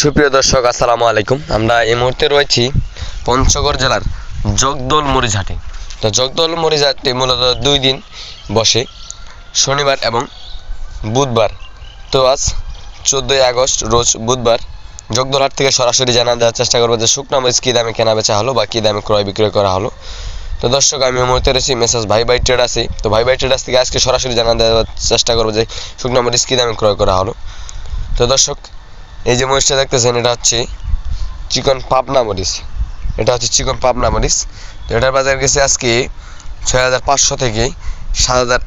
সুপ্রিয় দর্শক, আসসালামু আলাইকুম। আমরা এই মুহূর্তে রয়েছি পঞ্চগড় জেলার জগদল মরিঝাটে তো জগদল মরিচহাটটি মূলত দুই দিন বসে, শনিবার এবং বুধবার। তো আজ চোদ্দোই আগস্ট, রোজ বুধবার। জগদলহাট থেকে সরাসরি জানা দেওয়ার চেষ্টা করব যে শুকনো মরিচ কী দামে কেনা বেচা হলো বা কী দামে ক্রয় বিক্রয় করা হলো। তো দর্শক, আমি মুহূর্তে রয়েছি মেসেজ ভাই ভাই ট্রেডার্সে। তো ভাই ভাই ট্রেডার্স থেকে আজকে সরাসরি জানা দেওয়ার চেষ্টা করব যে শুকনো মরিচ কী দামে ক্রয় করা হলো। তো দর্শক এই যে মরিচটা দেখতেছেন, এটা হচ্ছে চিকন পাবনা মরিচ। এটা হচ্ছে চিকন পাবনা মরিচ। তো এটার বাজার গেছে আজকে ছয় হাজার পাঁচশো থেকে সাত হাজার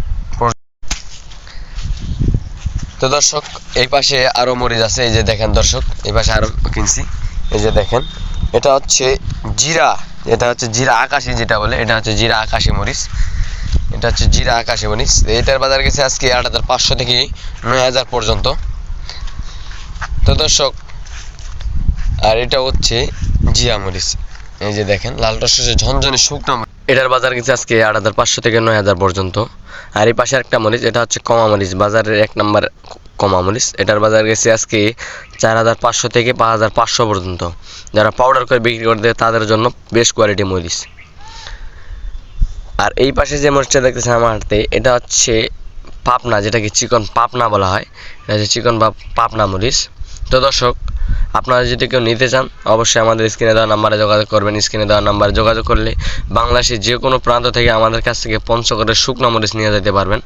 তো দর্শক, এই পাশে আরও মরিচ আছে। এই যে দেখেন দর্শক, এই পাশে আরও কিনছি। এই যে দেখেন, এটা হচ্ছে জিরা, এটা হচ্ছে জিরা আকাশি যেটা বলে, এটা হচ্ছে জিরা আকাশি মরিচ। এটা হচ্ছে জিরা আকাশি মরিচ। এটার বাজার গেছে আজকে আট হাজার পাঁচশো থেকে নয় হাজার পর্যন্ত। তো দর্শক, আর এটা হচ্ছে জিয়া মরিচ। এই যে দেখেন, লাল রসে ঝনঝনে শুকনো এটার বাজার গেছে আজকে আট হাজার পাঁচশো থেকে নয় হাজার পর্যন্ত। আর এই পাশে একটা মরিচ, এটা হচ্ছে কমা মরিচ, বাজারের এক নাম্বার কমা মরিচ। এটার বাজার গেছে আজকে চার হাজার পাঁচশো থেকে পাঁচ হাজার পাঁচশো পর্যন্ত। যারা পাউডার করে বিক্রি করে দেয়, তাদের জন্য বেশ কোয়ালিটি মরিচ। আর এই পাশে যে মরিচটা দেখতেছেন আমার হাতে, এটা হচ্ছে পাপনা, যেটাকে চিকন পাপনা বলা হয় হচ্ছে চিকন বা পাপনা মরিচ। তো দর্শক, আপনারা যদি কেউ নিতে চান, অবশ্যই আমাদের স্ক্রিনে দেওয়া নাম্বারে যোগাযোগ করবেন। স্ক্রিনে দেওয়া নাম্বারে যোগাযোগ করলে বাংলাদেশের যে কোনো প্রান্ত থেকে আমাদের কাছ থেকে পঞ্চগড়ের শুকনো মরিচ নিয়ে যেতে পারবেন।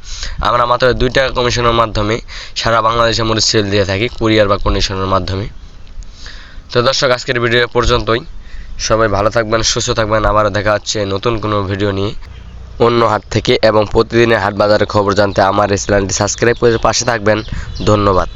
আমরা মাত্র দুই টাকা কমিশনের মাধ্যমে সারা বাংলাদেশে মরিচ সেল দিয়ে থাকি, কুরিয়ার বা কন্ডিশনের মাধ্যমে। তো দর্শক, আজকের ভিডিও পর্যন্তই। সবাই ভালো থাকবেন, সুস্থ থাকবেন। আবার দেখা হচ্ছে নতুন কোনো ভিডিও নিয়ে। অন্য হাট থেকে এবং প্রতিদিনের হাট বাজারের খবর জানতে আমার এই চ্যানেলটি সাবস্ক্রাইব করে পাশে থাকবেন। ধন্যবাদ।